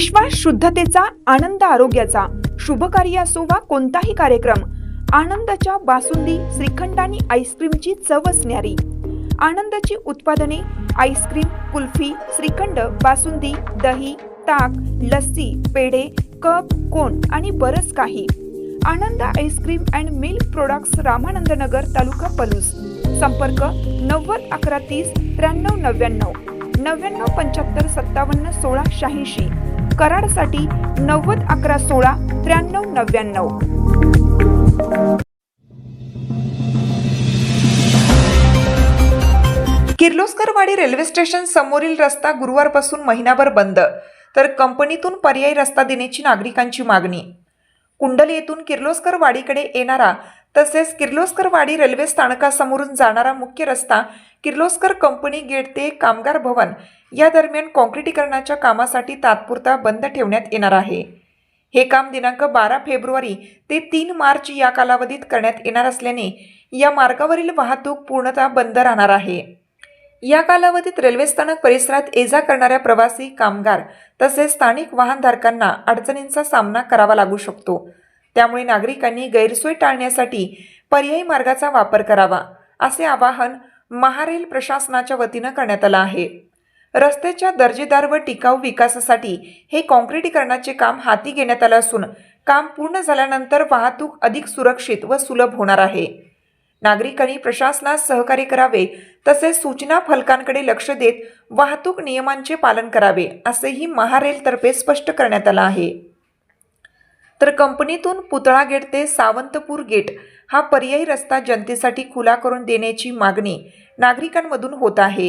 विश्वास शुद्धतेचा आनंद आरोग्याचा. शुभ कार्य असो वा कोणताही कार्यक्रम आनंदाच्या बासुंदी श्रीखंड आणि आईस्क्रीमची चवच न्यारी आनंदाची उत्पादने आईस्क्रीम कुल्फी श्रीखंड बासुंदी दही ताक लस्सी पेढे कप कोण आणि बरंच काही. Anand ice cream and milk products Ramanand Nagar taluka Palus. संपर्क नव्वद अकरा तीस त्र्याण्णव नव्याण्णव. नव्याण्णव पंच्याहत्तर सत्तावन्न सोळा शहाऐंशी. कराडसाठी नव्वद अकरा सोळा त्र्याण्णव नव्याण्णव. किर्लोस्करवाडी रेल्वे स्टेशन समोरील रस्ता गुरुवारपासून महिनाभर बंद तर कंपनीतून पर्यायी रस्ता देण्याची नागरिकांची मागणी. कुंडल येथून किर्लोस्करवाडीकडे येणारा तसेच किर्लोस्करवाडी रेल्वे स्थानकासमोरून जाणारा मुख्य रस्ता किर्लोस्कर कंपनी गेट ते कामगार भवन या दरम्यान काँक्रिटीकरणाच्या कामासाठी तात्पुरता बंद ठेवण्यात येणार आहे. हे काम दिनांक बारा फेब्रुवारी ते तीन मार्च या कालावधीत करण्यात येणार असल्याने या मार्गावरील वाहतूक पूर्णतः बंद राहणार आहे. या कालावधीत रेल्वे स्थानक परिसरात ये जा करणाऱ्या प्रवासी कामगार तसेच स्थानिक वाहनधारकांना अडचणींचा सामना करावा लागू शकतो. त्यामुळे नागरिकांनी गैरसोय टाळण्यासाठी पर्यायी मार्गाचा वापर करावा असे आवाहन महारेल प्रशासनाच्या वतीनं करण्यात आलं आहे. रस्त्याच्या दर्जेदार व टिकाऊ विकासासाठी हे काँक्रीटीकरणाचे काम हाती घेण्यात आलं असून काम पूर्ण झाल्यानंतर वाहतूक अधिक सुरक्षित व सुलभ होणार आहे. नागरिकांनी प्रशासनास सहकार्य करावे तसेच सूचना फलकांकडे लक्ष देत वाहतूक नियमांचे पालन करावे असेही महारेलतर्फे स्पष्ट करण्यात आलं आहे. तर कंपनीतून पुतळा गेट ते सावंतपूर गेट हा पर्यायी रस्ता जनतेसाठी खुला करून देण्याची मागणी नागरिकांमधून होत आहे.